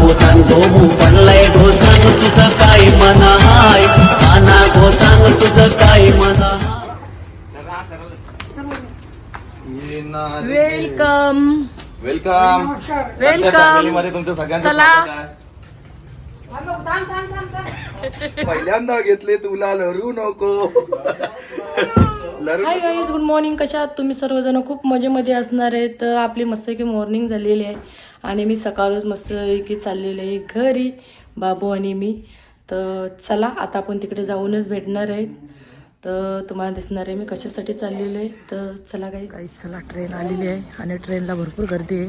पडलाय तुझं काय मना हाय. आना तुझं काय मना वेलकम. वेलकम. वेलकम. मध्ये तुमच्या सगळ्यांचं चला. स्वागत आहे. पहिल्यांदा घेतले तुला लरू नको. लरू हाय गाईज गुड मॉर्निंग कशा आहात? तुम्ही सर्वजण खूप मजेमध्ये असणार आहेत. तर आपली मस्तपैकी मॉर्निंग झालेली आहे. आणि मी सकाळच मस्तपैकी चाललेले आहे घरी बाबू आणि मी. तर चला आता आपण तिकडे जाऊनच भेटणार आहेत तर तुम्हाला दिसणार आहे मी कशासाठी चाललेले आहे. तर चला काही काही चला ट्रेन आलेली आहे आणि ट्रेनला भरपूर गर्दी आहे.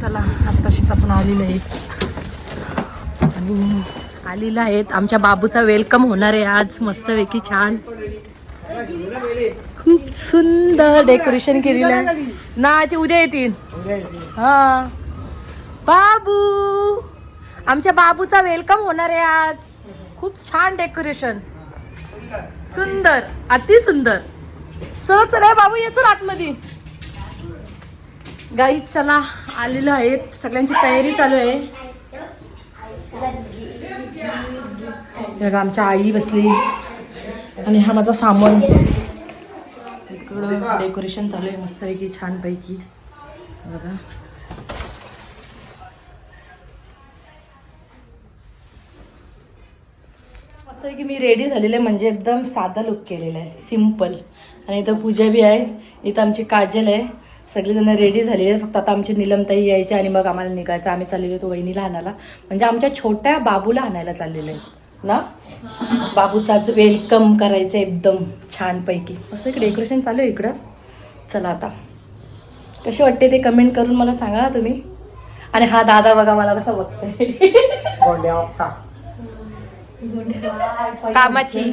चला आत्ताशीच आपण आलेलो आहे. आणि आलेलं आहेत आमच्या बाबूचा वेलकम होणार आहे आज. मस्तपैकी छान. खूप सुंदर डेकोरेशन केलेलं आहे. ना ते उद्या येतील. हा. बाबू! आमच्या बाबूचा वेलकम होणार आहे आज. खूप छान डेकोरेशन सुंदर. अति सुंदर. चल चला बाबू ये चल आतमध्ये. गाई चला. आलेलं आहेत. सगळ्यांची तयारी चालू आहे. बघा आमच्या आई बसली. आणि हा माझा सामान. इकडं डेकोरेशन चालू आहे मस्तपैकी छानपैकी. बघा. असं की मी रेडी झालेले म्हणजे एकदम साधा लुक केलेला आहे. सिंपल आणि इथं पूजा बी आहे. इथं आमची काजल आहे. सगळेजण रेडी झालेले. फक्त आता आमची निलमताई यायची आणि मग आम्हाला निघायचं. आम्ही चाललेलो तो वहिनीला आणायला. म्हणजे आमच्या छोट्या बाबूला आणायला चाललेलं आहे. ना? बाबूचाच वेलकम करायचं एकदम छानपैकी. असं एक डेकोरेशन चालू आहे इकडं. चला आता. कसे वाटते ते कमेंट करून मला सांगा ना तुम्ही. आणि हा दादा बघा मला कसा बघतोय. कामाची.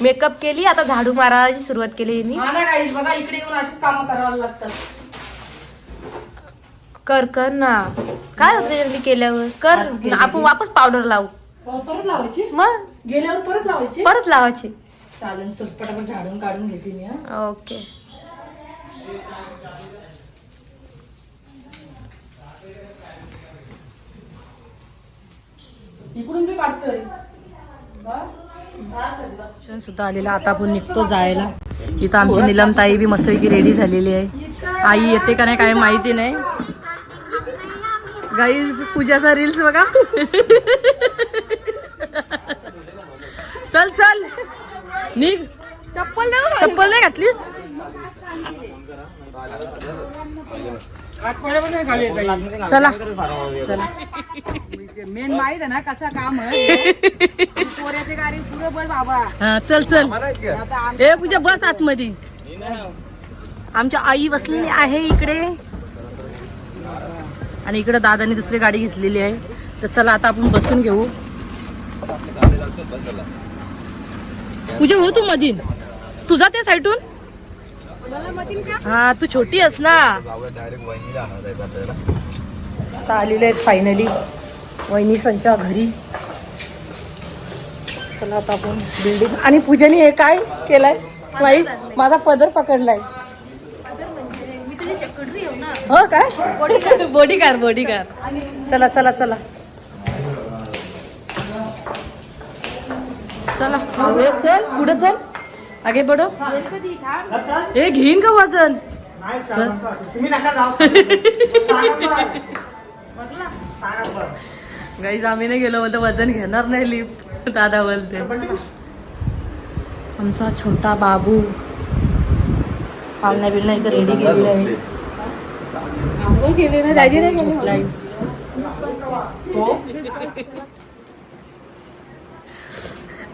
मेकअप केली आता झाडू मारायची सुरुवात केली बघा इकडे येऊन अशीच कामं करावं लागतात. कर कर ना. काय होतं केल्यावर? कर आपण वापस पावडर लावू. परत लावायची? मग? गेल्यावर परत लावायची? परत लावायची. चालेल चल पटापट झाडून काढून घेते मी हा. ओके. इकडून मी काढतोय. क्षण सुद्धा आलेला आता आपण निघतो जायला. इथं आमची निलम ताई बी मस्तपैकी रेडी झालेली आहे. आई येते का नाही काय माहिती नाही. गाई पूजाचा रील्स बघा. चल चल. निघ. चप्पल नाही चप्पल नाही घातलीस? चला. चला. मेन माहीत आहे ना कसा काम आहे. पोऱ्याची गाडी पुढे बस बाबा. हा चल चल. ए पूजा बस आतमध्ये. आमच्या आई बसलेली आहे इकडे. आणि इकडे दादाने दुसरी गाडी घेतलेली आहे. तर चला आता आपण बसून घेऊ. पूजा हो तू मधीन तुझा त्या साईडून हा तू छोटी आहेस ना. आता आलेले आहेत फायनली वहिनी संच्या घरी. चला आता आपण बिल्डिंग आणि पूजाने हे काय केलंय? माई माझा पदर पकडलाय. हो काय? बॉडीगार बॉडीगार चला चला चला. चला. चल पुढे चल. आगे बडो हे घेईन का वजन? चल गाईज आम्ही नाही गेलो बोलतो वजन घेणार नाही लिफ्ट दादा बोलते. आमचा छोटा बाबू. पालण्या बिलण्या इथं रेडी केलेलं आहे. गेले ना दाजी नाही गेले?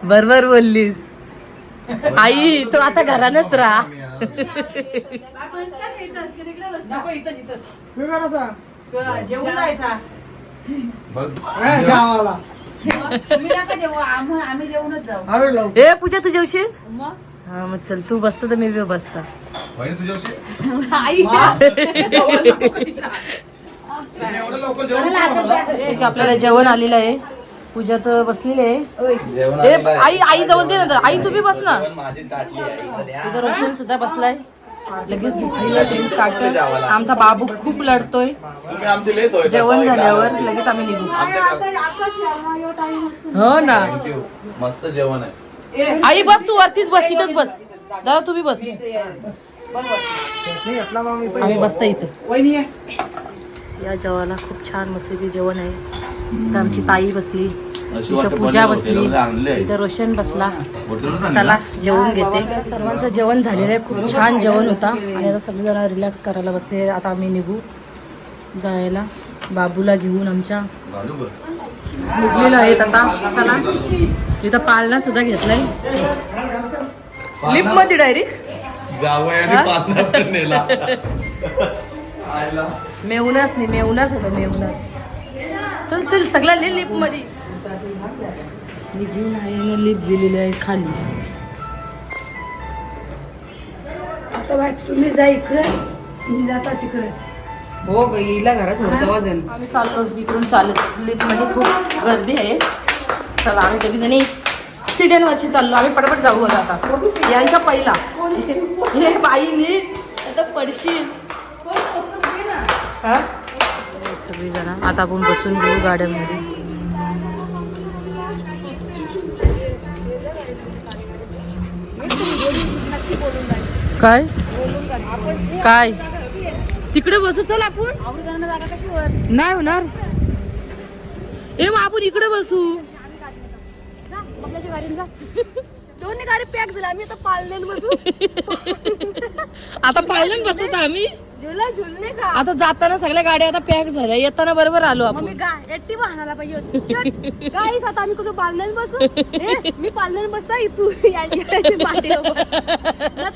बरोबर बोललीस. आई तू आता घरानच राहा. नको इथं इथं जेवून जायचा. बघ. तुम्ही नका जेवू आम्ही आम्ही जेवूनच जाऊ. ए पूजा तू जेवशील? हा मग चल तू बसतो तर मी बी बसता. एक आपल्याला जेवण आलेलं आहे. पूजा तर बसलेली आहे. आई आई जवळ दे ना आई तुम्ही बस ना. इथं रोशन सुद्धा बसलाय. लगेच आमचा बाबू खूप लढतोय. तुम्ही आमची लेस होय जेवण झाल्यावर लगेच आम्ही निघू. हो ना. मस्त जेवण आहे. आई बस तू वरतीच बस तिथंच बस. दादा तुम्ही बस. आम्ही बसता इथं. या. जेवायला खूप छान मस्तपैकी जेवण आहे. इथं आमची ताई बसली वाटतं पूजा बसली. इथं रोशन बसला? चला जेवण घेते. सर्वांचं जेवण झालेलं आहे खूप छान जेवण होता. आणि आता सगळे जरा रिलॅक्स करायला बसले. आता आम्ही निघू जायला. बाबूला घेऊन आमच्या. निघलेलो आहेत आता. चला. इथं पालना सुद्धा घेतलाय. लिफ्टमध्ये डायरेक्ट. मेवनाच नाही मेवनाच होतं मेवनाच चल चल सगळ्या लिह लिफ्टमध्ये जीवन आहे लिफ्ट गेलेली आहे खाली. आता वाच तुम्ही जा इकडे. मी जाता तिकडे. हो ग हिला घरात सोडतं वजन आम्ही चाललो इकडून चालत. लिफ्टमध्ये खूप गर्दी आहे. चला आम्ही दोघी जणी सिड्यांवरशी चाललो. आम्ही पटपट जाऊ बघा आता. यांच्या पहिला. हे बाई नीट. आता पडशील. हा? सगळी जण आता आपण बसून घेऊ गाड्यांमध्ये. काय? काय? तिकडे बसू चल आपण. नाही होणार. ए मग आपण इकडे बसू. दोन्ही गाडी पॅक झाला. आम्ही आता पाळण्यात बसू. आता पाहिलं बसत आम्ही. झुला झुलने का? आता जाताना सगळ्या गाड्या आता पॅक झाल्या. येताना बरोबर आलो मग मी आपण गा एकटी वाहनाला पाहिजे होती. गाईस आता आम्ही कुठं पाळण्यात बसू? मी पाळण्यात बसता तू याची बस.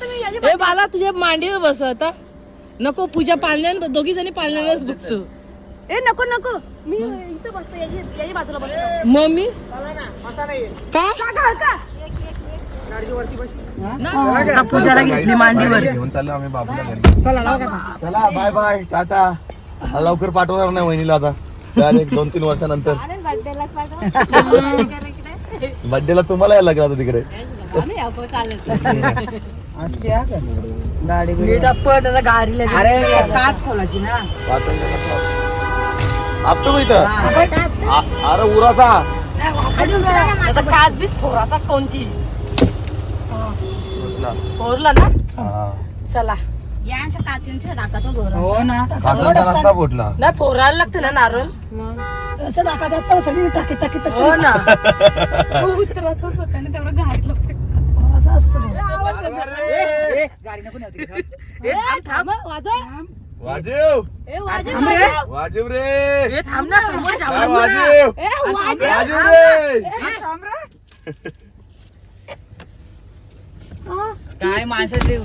मी याची ए बाला तुझ्या मांडीवर बसू आता. नको पूजा पालण्यान दोघी जणी पालण्यानच बसू. ए नको नको. मी इथं बसतो याची याची बाजूला बसतो. मम्मी? चला ना असा नाही. का? का का पूजाला घेतली मांडीवर. घेऊन चाललो आम्ही बाबूला घरी. चला बाय बाय टाटा. हा, लवकर पाठवणार नाही वहिनीला आता. एक दोन तीन वर्षानंतर. बर्थडेला तुम्हाला यायला लागला आता तिकडे? गाडी गाडीला अरे काच खोलाची ना. आपतो इथं. आ- अरे उराचा. आता काच बी थोराचाच कोणची थोरला ना? हा. चला. या अशा काचींच्या जोर हो ना. काकांचा रस्ता फुटला. नाही फोरायला लागतं ना नारळ. असं टाका जाता सगळी टाकी टाकी टाकी. हो ना. उतरतच होतं ना तेवढं घाईतलं असं असतं गाडी नको थांब, थांब. वाजव. वाजीव. रे. ए, थांब ना समोर वाजीव. वाजव. वाजीव रे. काय माणसाचे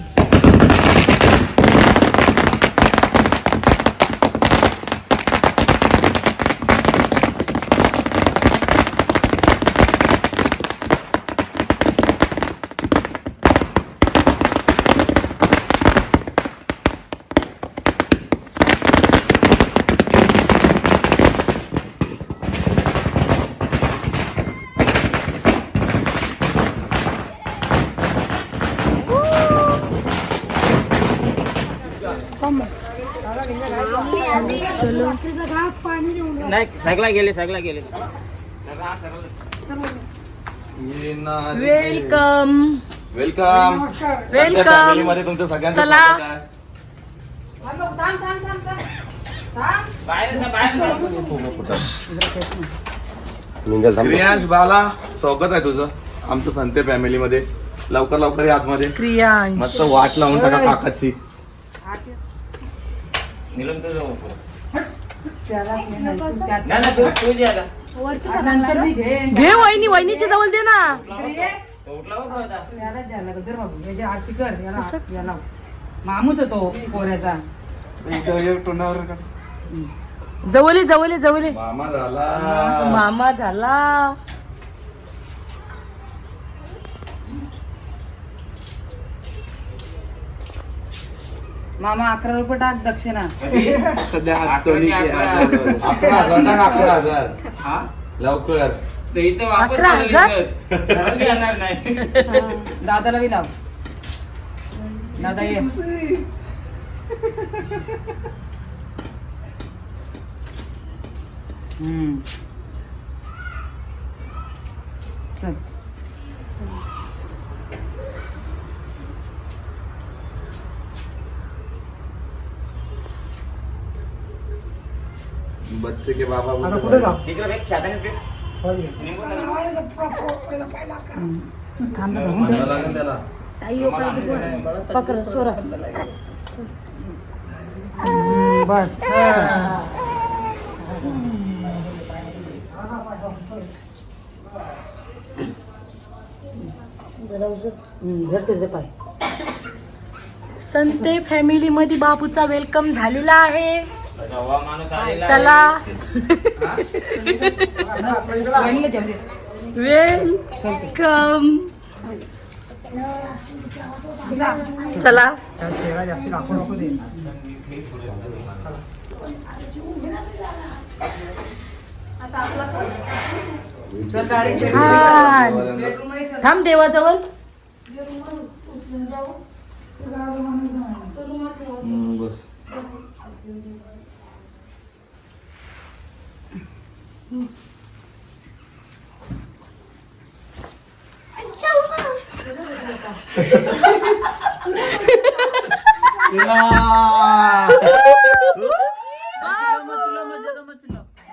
नाही सगळा गेले सगळा गेले. वेलकम. वेलकम. फॅमिली मध्ये तुमच्या सगळ्यांचं चला. स्वागत आहे. क्रियांश बाला स्वागत आहे तुझं. आमचं संते फॅमिली मध्ये लवकर लवकर या आतमध्ये. क्रियांश मस्त वाट लावून टाका काकाची. नाही नाही. तू तू आता. नंतर मी घे घे वहिनी वहिनीची जवळ दे ना. तो उठला बघ आता. याला द्यायला लागलं. धर बाबू याची आरती कर याला याला मामूस होतो पोऱ्याचा. जवळ जवळ जवळ. मामा झाला. मामा झाला. मामा अकरा रुपये टाक दक्षिणा. सध्या हात अकरा हजार. टाक अकरा हजार. लवकर. ते इथं वापस अकरा चालू हजार? इथं. घरात येणार नाही. दादाला बी लाव. दादा ये. हम्म. चल. बच्चे के बाबा तिकडे भेट? छाताने भेट निघून जा. लागेल त्याला. पकड सोरा. बस संते फॅमिली मध्ये बापूचा वेलकम झालेला आहे. सव्वा माणूस आलेला चला. वेलकम. छान. थांब देवाजवळ. बस.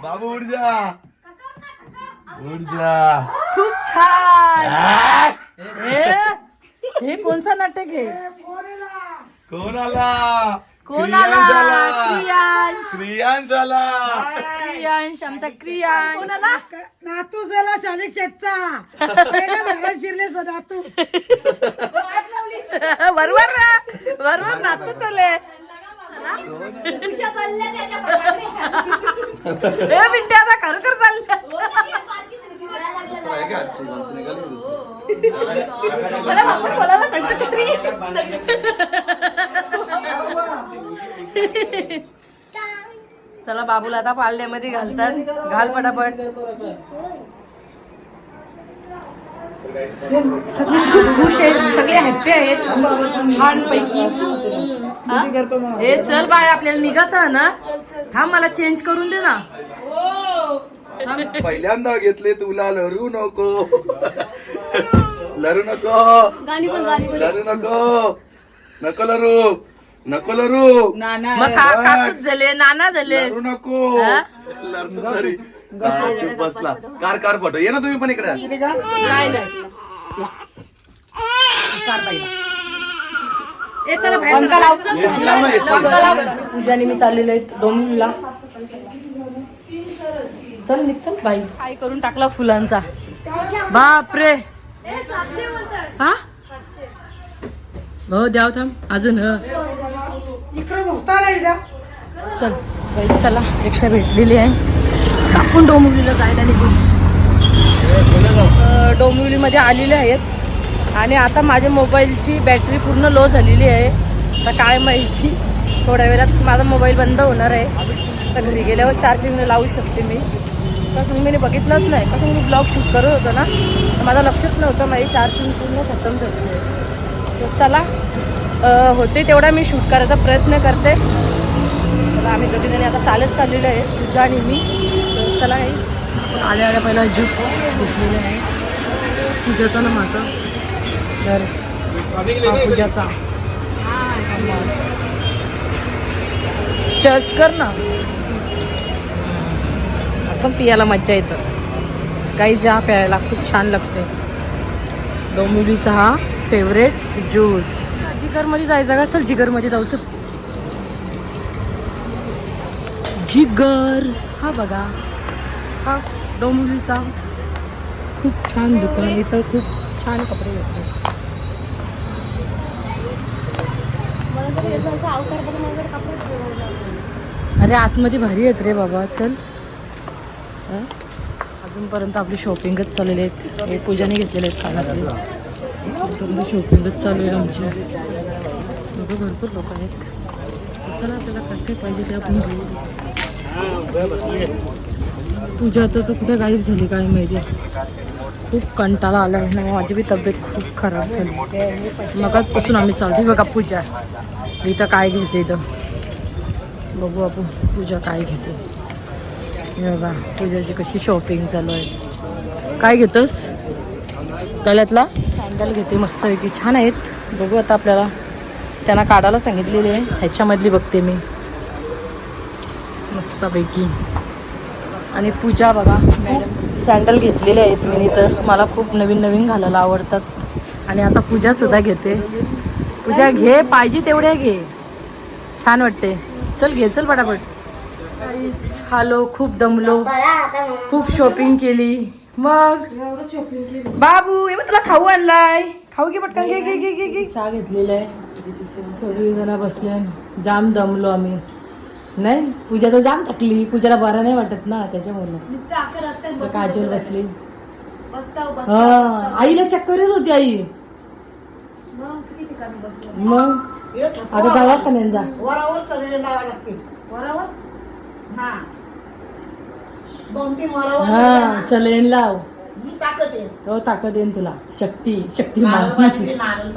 बाबू उठ जा उठ जा खूप छान हे कोणचं नाटक आहे? कोण आला कोण आला क्रियांश. आला. क्रियांश क्रियांश आला क्रियांश आमचा क्रियांश. कोण आला नातू झाला शालिक शेटचा. पहिल्या शिरले सो नातू. बरोबर ना. बरोबर नातू चालल्या त्याच्या पगारी. हे मिनटे आता खरोखर चालल्या आहे का आजची माणसं निघाली मला वापस बोलायला सांगते कुत्री चला बाबूला आता पाळण्यामध्ये घालतात. घाल पटापट. सगळे खूप खुश आहेत सगळे हॅप्पी आहेत. छान पैकी हे चल बाय आपल्याला निघायचं ना? थांब मला चेंज करून दे ना. पहिल्यांदा घेतले तुला लरू नको. लरू नको. लरू नको. नको लरू. नको लरू. नाना. मग का- काकूच झाले. नाना झाले. लरू नको. हा? लढतो तरी हा, चुप बसला. Car car photo. ये ना तुम्ही पण इकडे. नाही नाही. ए, चला बाहेर पंखा लाव. ना, AC. लाव. पूजाने मी चाललेलो आहे. डोंबिवलीला चल निघ चल. बाई. काय करून टाकला फुलांचा. बापरे. हा? हो द्याव थांब. अजून ह. चल बाई चला. रिक्षा भेटलेली आहे. आपण डोंबिवलीला जायला निघू. अं, डोंबिवलीमध्ये आलेले आहेत. आणि आता माझ्या मोबाईलची बॅटरी पूर्ण लो झालेली आहे. आता काय माहिती. थोड्या वेळात माझा मोबाईल बंद होणार आहे. तर घरी गेल्यावर चार्जिंग लावू शकते मी. कसं मी बघितलंच नाही. कसं मी ब्लॉग शूट करत होतो ना. तर माझं लक्षच नव्हतं माझी चार्जिंग पूर्ण खतम झाली. तर चला होते तेवढा मी शूट करायचा प्रयत्न करते. आम्ही दोघीजणी आता चालत चाललेलो आहे तुझा आणि मी. तर चला काही आल्या आल्या पहिला ज्यूस घेतलेला आहे. पूजाचा ना माझा? तर हा पूजाचा. चस कर ना. असं पियाला मज्जा येतं. काही चहा प्यायला खूप छान लागते डोंबिवलीचा हा फेवरेट ज्यूस जिगरमध्ये जायचं का? चल जिगरमध्ये जाऊ चल. जिगर. हा बघा. हा डोंबिवलीचा खूप छान दुकान इथं खूप छान कपडे भेटतात. अरे आतमध्ये भारी आहेत रे बाबा. चल. अजूनपर्यंत आपली शॉपिंगच चाललेली आहेत. हे पूजाने घेतलेले आहेत कानातले शॉपिंगच चालू आहे आमची. लोकं भरपूर लोक आहेत. चला आपल्याला काय काय पाहिजे ते आपण घेऊ पूजा आता तर कुठे गायब झाली काय माहिती. खूप कंटाळा आला आहे ना माझी बी तब्येत खूप खराब झाली. मगाचपासून आम्ही चालते बघा पूजा. इथं काय घेते इथं. बघू आपण पूजा काय घेते. बघा पूजाची कशी शॉपिंग चालू आहे काय घेतोस? गळ्यातला? सँडल घेते मस्तपैकी. छान आहेत. बघू आता आपल्याला. त्यांना काढायला सांगितलेले आहे. ह्याच्यामधली बघते मी. मस्तपैकी. आणि पूजा बघा. मॅडम. सँडल घेतलेले आहेत मी तर. मला खूप नवीन नवीन घालायला आवडतात. आणि आता पूजा सुद्धा घेते. पूजा घे. पाहिजे तेवढ्या घे. छान वाटते. चल घे. चल पटापट. हॅलो खूप दमलो खूप शॉपिंग केली. मग? बाबू हे मग तुला खाऊ आणलाय. खाऊ घे पटकन घे घे घे घे घे. चहा घेतलेला आहे. सगळी जण बसले जाम दमलो आम्ही. नाही पूजा तर जाम थकली. पूजाला बरं नाही वाटत ना त्याच्यामुळे. काजल बसली. हा आईला चक्कर येत होती आई. मग आता दवाखान्यात जा. वरावर सगळे लावा लागते. वरावर? हा. दोन तीन वरावर हा सलेन लाव. आहे हो ताकद येईन तुला. शक्ती शक्ती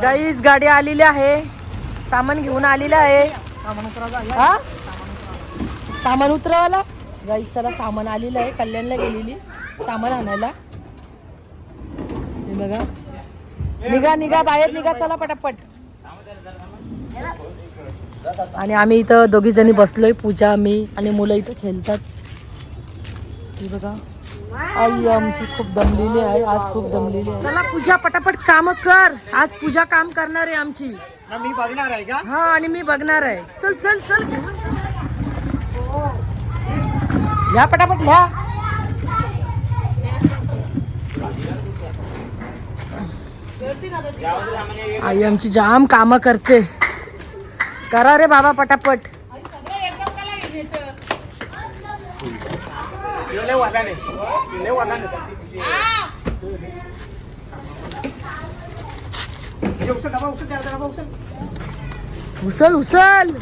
गाईच गाडी आलेली आहे. सामान घेऊन आलेलं आहे. हा? सामान उतरवाला गाईच चला सामान आलेलं आहे. कल्याणला गेलेली. सामान आणायला. हे बघा. निघा निघा बाहेर निघा चला पटापट. आणि आम्ही इथं दोघी जणी बसलोय. पूजा मी आणि मुलं इथं खेळतात. ही बघा. आई आमची खूप दमलेली आहे आज खूप दमलेली आहे. चला पूजा पटापट काम कर. आज पूजा काम करणार आहे आमची. मी बघणार आहे का? हा आणि मी बघणार आहे. चल चल चल. या पटापट लिहा आई आमची जाम काम करते. करा रे बाबा पटापट. उचल उचल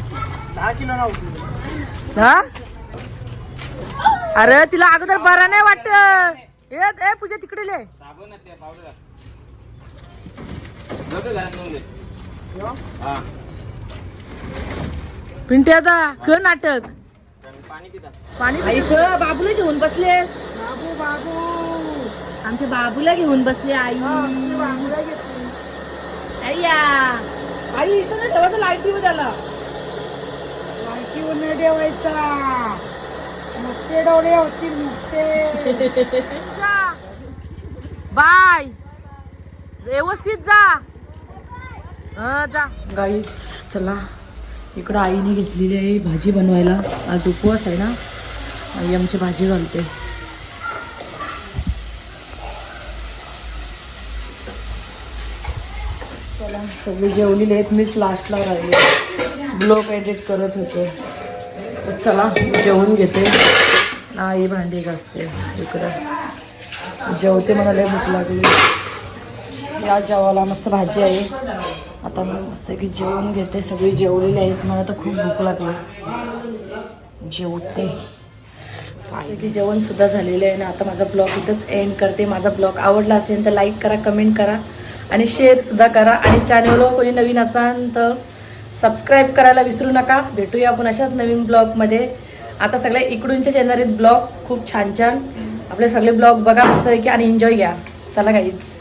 हा अरे तिला अगोदर बरा नाही वाटत ए ए पूजा तिकडे ले साबण ते पावडर नको घरात नेऊन दे पिंटे आता कर नाटक पाणी बाबूला घेऊन बसले. बाबू बाबू. आमच्या बाबूला घेऊन बसले आई. अय्या आई इथं नाही ठेवायचं लाइट टीव्ही त्याला लाईटीवर नाही ठेवायचा. नुसते डोळे होतील नुसते. बाय. व्यवस्थित जा. हा जा. गाईच चला. इकडं आईने घेतलेली आहे भाजी बनवायला. आज उपवास आहे ना? आई आमची भाजी घालते. चला सगळे जेवलेले आहेत. मीच लास्टला राहिले. ब्लॉग एडिट करत होते. तर चला जेवून घेते. आई भांडी घासते इकडं. जेवते मला लय भूक लागली. या जेवायला मस्त भाजी आहे. आता मी मस्त की जेवण घेते सगळी जेवलेली आहेत. मला तर खूप भूक लागली. जेवते. असं की जेवण सुद्धा झालेलं आहे ना. आता माझा ब्लॉग इथंच एंड करते. माझा ब्लॉग आवडला असेल तर लाईक करा कमेंट करा आणि शेअर सुद्धा करा. आणि चॅनलवर कोणी नवीन असाल तर सबस्क्राईब करायला विसरू नका. भेटूया आपण अशाच नवीन ब्लॉगमध्ये आता सगळे इकडूनचे चॅनल आहेत. ब्लॉग खूप छान छान आपले सगळे ब्लॉग बघा मस्त की आणि एन्जॉय घ्या. चला काहीच